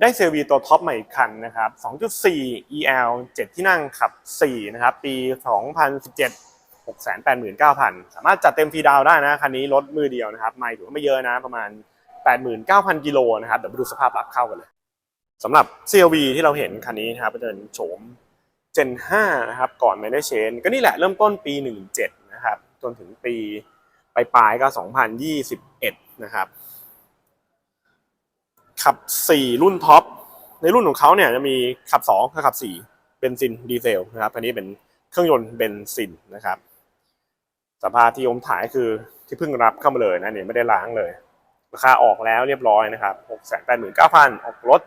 ได้เซลวีตัวท็อปใหม่อีกคันนะครับ 2.4 EL 7 ที่นั่งขับ 4 นะครับ ปี 2017 689,000 สามารถจัดเต็มฟรีดาวได้นะ คันนี้รถมือเดียวนะครับ ไม่ถือว่าไม่เยอะนะ ประมาณ 89,000 กิโลนะครับ เดี๋ยวไปดูสภาพหลักเข้ากันเลยสำหรับ CLV ที่เราเห็นคันนี้นะครับเป็นโฉม Gen 5 นะครับ ก่อนไม่ได้เชน ก็นี่แหละเริ่มต้นปี 17 นะครับ จนถึงปีปลายๆก็ 2021 นะครับ ขับ 4 รุ่นท็อป ในรุ่นของเขาเนี่ยจะมีขับ2กับขับ 4เบนซินดีเซลนะครับอันนี้เป็นเครื่องยนต์เบนซินนะครับสภาพที่ผมถ่ายคือที่เพิ่งรับเข้ามาเลยนะเนี่ยไม่ได้ล้างเลย ราคาออกแล้วเรียบร้อยนะครับ689,000 ออกรถ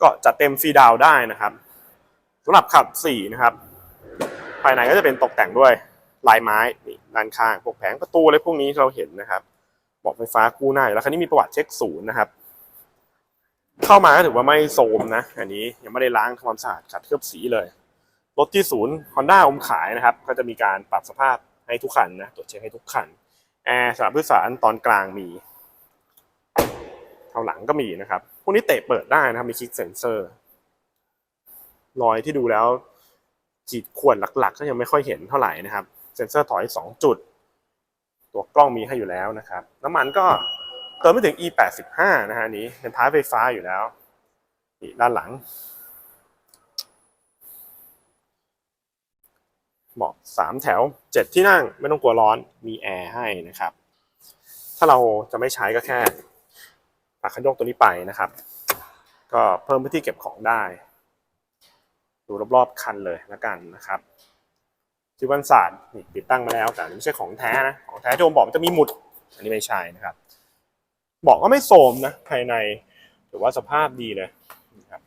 ก็จัดเต็มฟรีดาวได้นะครับสำหรับขับ 4 นะครับ ภายในก็จะเป็นตกแต่งด้วยลายไม้นี่ด้านข้างพวกแผงประตูอะไรพวกนี้เราเห็นนะครับบอกไฟฟ้าคู่หน้ายแล้วคันนี้มีประวัติเช็คศูนย์นะครับ เข้ามาก็ถือว่าไม่โทรมนะ อันนี้ยังไม่ได้ล้างทำความสะอาดขัดเคลือบสีเลย รถที่ศูนย์ Honda อมขายนะครับ ก็จะมีการปรับสภาพให้ทุกคันนะตรวจเช็คให้ทุกคันแอร์สำหรับผู้สารตอนกลางมีเท่าหลังก็มีนะครับ พวกนี้เตะเปิดได้นะครับ มีคลิกเซนเซอร์ รอยที่ดูแล้วขีดข่วนหลักๆ ก็ยังไม่ค่อยเห็นเท่าไหร่นะครับ เซนเซอร์ถอยสองจุด ตัวกล้องมีให้อยู่แล้วนะครับ น้ำมันก็ เติมไม่ถึง E85 นะฮะนี้เป็นท้ายไฟฟ้าอยู่แล้วนี่ด้านหลังเบาะสามแถวเจ็ดที่นั่งไม่ต้องกลัวร้อนมีแอร์ให้นะครับ ถ้าเราจะไม่ใช้ก็แค่ปักคันโยกตัวนี้ไปนะครับ ก็เพิ่มพื้นที่เก็บของได้ ดูรอบๆคันเลยแล้วกันนะครับจิวันศาสตร์นี่ติดตั้งมาแล้วแต่ไม่ใช่ของแท้นะของแท้ที่ผมบอกมันจะมีหมุด อันนี้ไม่ใช่นะครับ บอกก็ไม่โสมนะภายในถือว่าสภาพดีเลยนะครับ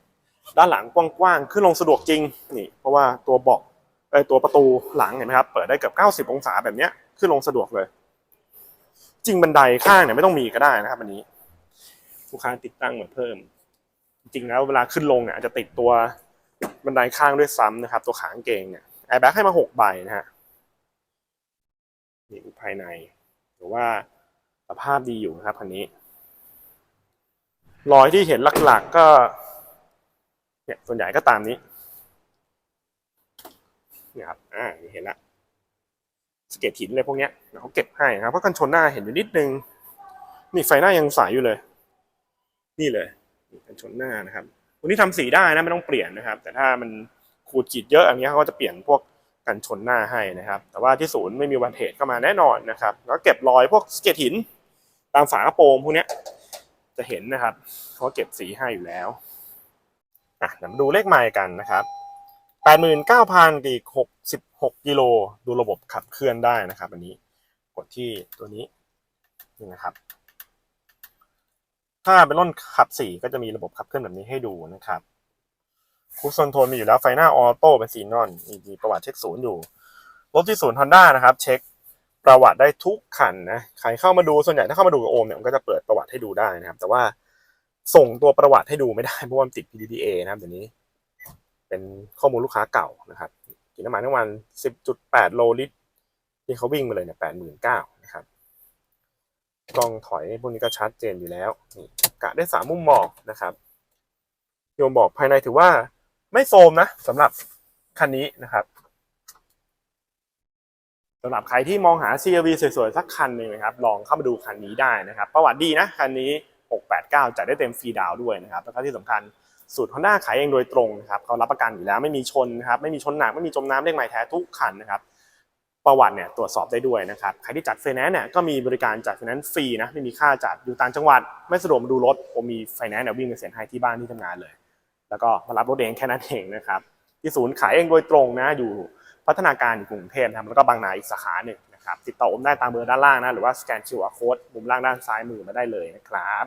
ด้านหลังกว้างๆขึ้นลงสะดวกจริงนี่เพราะว่าตัวบอกไอยตัวประตูหลังเห็นไหมครับเปิดได้เกือบ90 องศาแบบเนี้ยขึ้นลงสะดวกเลย จริงบันไดข้างเนี่ยไม่ต้องมีก็ได้นะครับอันนี้ลูกค้าติดตั้งมาเพิ่ม จริงแล้วเวลาขึ้นลงเนี่ยอาจจะติดตัวบันไดข้างด้วยซ้ำนะครับ ตัวขางเกงเนี่ยแอร์แบ็กให้มาหกใบนะฮะนี่ภายในหรือว่าสภาพดีอยู่นะครับคันนี้ รอยที่เห็นหลักๆก็ เนี่ยส่วนใหญ่ก็ตามนี้เนี่ยครับอ่าเห็นละสเก็ตหินอะไรพวกเนี้ยเขาเก็บให้นะครับเพราะกันชนหน้าเห็นอยู่นิดนึงนี่ไฟหน้ายังใสอยู่เลย นี่เลยกันชนหน้านะครับวันนี้ทำสีได้นะไม่ต้องเปลี่ยนนะครับ แต่ถ้ามันขูดขีดเยอะอย่างเงี้ยเขาก็จะเปลี่ยนพวกกันชนหน้าให้นะครับ แต่ว่าที่ศูนย์ไม่มีวันเทจเข้ามาแน่นอนนะครับ แล้วเก็บรอยพวกสเก็ตหินตามฝากระโปรงพวกเนี้ย จะเห็นนะครับเขาเก็บสีให้อยู่แล้วอะเดี๋ยวมาดูเลขไมล์กันนะครับแปดหมื่นเก้าพันกีกหกสิบหกกิโลดูระบบขับเคลื่อนได้นะครับ อันนี้กดที่ตัวนี้นี่นะครับ ถ้าเป็นรุ่นขับสี่ก็จะมีระบบขับเคลื่อนแบบนี้ให้ดูนะครับคูซอนโทนมีอยู่แล้วไฟหน้าออโต้เป็นซีนอนมีประวัติเช็คศูนย์อยู่รถที่ศูนย์ฮอนด้านะครับ เช็ค ประวัติได้ทุกคันนะใครเข้ามาดูส่วนใหญ่ถ้าเข้ามาดูกับโอมเนี่ยมันก็จะเปิดประวัติให้ดูได้นะครับ แต่ว่าส่งตัวประวัติให้ดูไม่ได้เพราะว่ามันติด PDDA นะครับเดี๋ยวนี้ เป็นข้อมูลลูกค้าเก่านะครับกินน้ำมันทั้งวัน10.8 โลลิตร ที่เขาวิ่งมาเลยเนี่ย89,000นะครับกล้องถอยพวกนี้ก็ชัดเจนอยู่แล้วนี่กะได้สามมุมมองนะครับโยมบอกภายในถือว่าไม่โซมนะสำหรับคันนี้นะครับ สำหรับใครที่มองหา CRV สวยๆ สักคันหนึ่งนะครับ ลองเข้ามาดูคันนี้ได้นะครับ ประวัติดีนะ คันนี้ 689 จัดได้เต็มฟรีดาวด้วยนะครับ แล้วก็ที่สำคัญสูตร Honda ขายเองโดยตรงนะครับเขารับประกันอยู่แล้วไม่มีชนนะครับ ไม่มีชนหนัก ไม่มีจมน้ำเลขหมายแท้ทุกคันนะครับ ประวัติเนี่ยตรวจสอบได้ด้วยนะครับ ใครที่จัดไฟแนนซ์เนี่ยก็มีบริการจัดไฟแนนซ์ฟรีนะ ไม่มีค่าจัด อยู่ต่างจังหวัด ไม่สะดวกมาดูรถ ผมมีไฟแนนซ์เนี่ยวิ่งไปเซ็นให้ที่บ้านที่ทำงานเลย แล้วก็มารับรถเองแค่นั้นเองนะครับ ที่ศูนย์ขายเองโดยตรงนะอยู่ พัฒนาการอยู่กรุงเทพนะครับแล้วก็บางนาอีกสาขาหนึ่งนะครับติดต่อผมได้ตามเบอร์ด้านล่างนะหรือว่าสแกน QR code มุมล่างด้านซ้ายมือมาได้เลยนะครับ